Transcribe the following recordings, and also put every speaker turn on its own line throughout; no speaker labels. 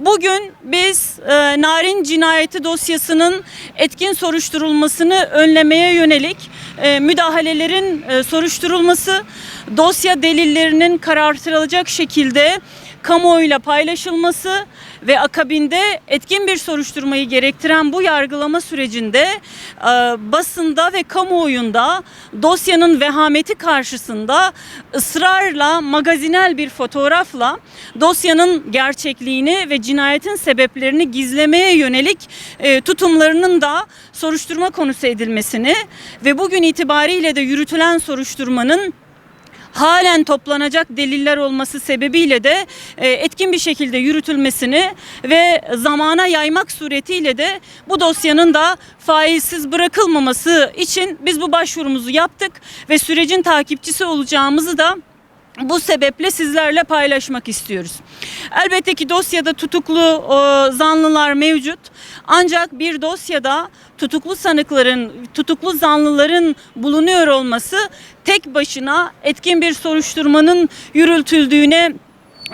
Bugün biz e, Narin cinayeti dosyasının etkin soruşturulmasını önlemeye yönelik e, müdahalelerin e, soruşturulması, dosya delillerinin karartılacak şekilde kamuoyuyla paylaşılması ve akabinde etkin bir soruşturmayı gerektiren bu yargılama sürecinde e, basında ve kamuoyunda dosyanın vehameti karşısında ısrarla magazinel bir fotoğrafla dosyanın gerçekliğini ve cinayetin sebeplerini gizlemeye yönelik e, tutumlarının da soruşturma konusu edilmesini ve bugün itibariyle de yürütülen soruşturmanın halen toplanacak deliller olması sebebiyle de e, etkin bir şekilde yürütülmesini ve zamana yaymak suretiyle de bu dosyanın da faizsiz bırakılmaması için biz bu başvurumuzu yaptık ve sürecin takipçisi olacağımızı da bu sebeple sizlerle paylaşmak istiyoruz. Elbette ki dosyada tutuklu e, zanlılar mevcut. Ancak bir dosyada tutuklu sanıkların, tutuklu zanlıların bulunuyor olması tek başına etkin bir soruşturmanın yürütüldüğüne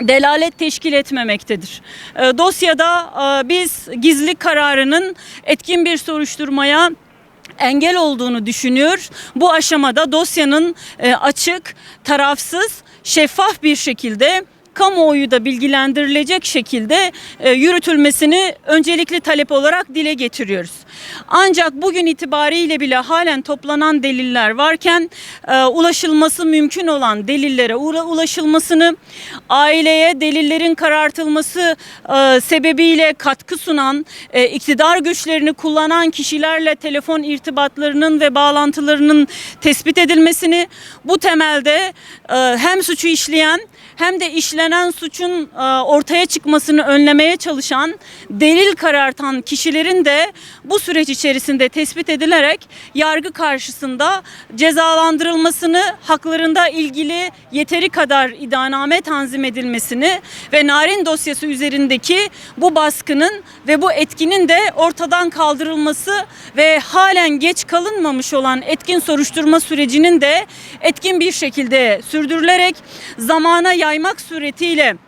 delalet teşkil etmemektedir. E, dosyada e, biz gizli kararının etkin bir soruşturmaya engel olduğunu düşünüyor. Bu aşamada dosyanın e, açık, tarafsız, şeffaf bir şekilde kamuoyu da bilgilendirilecek şekilde e, yürütülmesini öncelikli talep olarak dile getiriyoruz. Ancak bugün itibariyle bile halen toplanan deliller varken e, ulaşılması mümkün olan delillere ula- ulaşılmasını aileye delillerin karartılması e, sebebiyle katkı sunan e, iktidar güçlerini kullanan kişilerle telefon irtibatlarının ve bağlantılarının tespit edilmesini bu temelde e, hem suçu işleyen hem de işlenen suçun e, ortaya çıkmasını önlemeye çalışan, delil karartan kişilerin de bu süreç içerisinde tespit edilerek yargı karşısında cezalandırılmasını, haklarında ilgili yeteri kadar iddianame tanzim edilmesini ve narin dosyası üzerindeki bu baskının ve bu etkinin de ortadan kaldırılması ve halen geç kalınmamış olan etkin soruşturma sürecinin de etkin bir şekilde sürdürülerek zamana yaymak suretiyle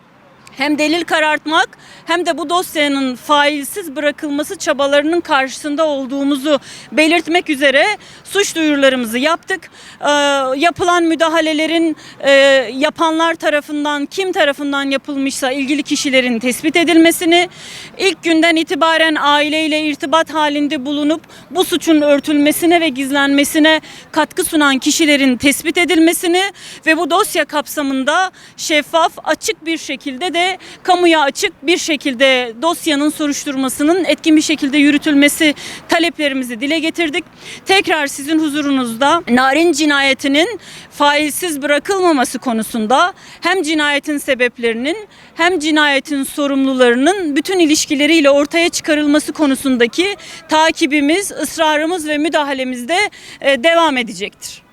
hem delil karartmak hem de bu dosyanın failsiz bırakılması çabalarının karşısında olduğumuzu belirtmek üzere suç duyurularımızı yaptık. Ee, yapılan müdahalelerin e, yapanlar tarafından kim tarafından yapılmışsa ilgili kişilerin tespit edilmesini, ilk günden itibaren aileyle irtibat halinde bulunup bu suçun örtülmesine ve gizlenmesine katkı sunan kişilerin tespit edilmesini ve bu dosya kapsamında şeffaf, açık bir şekilde de kamuya açık bir şekilde dosyanın soruşturmasının etkin bir şekilde yürütülmesi taleplerimizi dile getirdik. Tekrar sizin huzurunuzda Narin cinayetinin failsiz bırakılmaması konusunda hem cinayetin sebeplerinin hem cinayetin sorumlularının bütün ilişkileriyle ortaya çıkarılması konusundaki takibimiz, ısrarımız ve müdahalemiz de e, devam edecektir.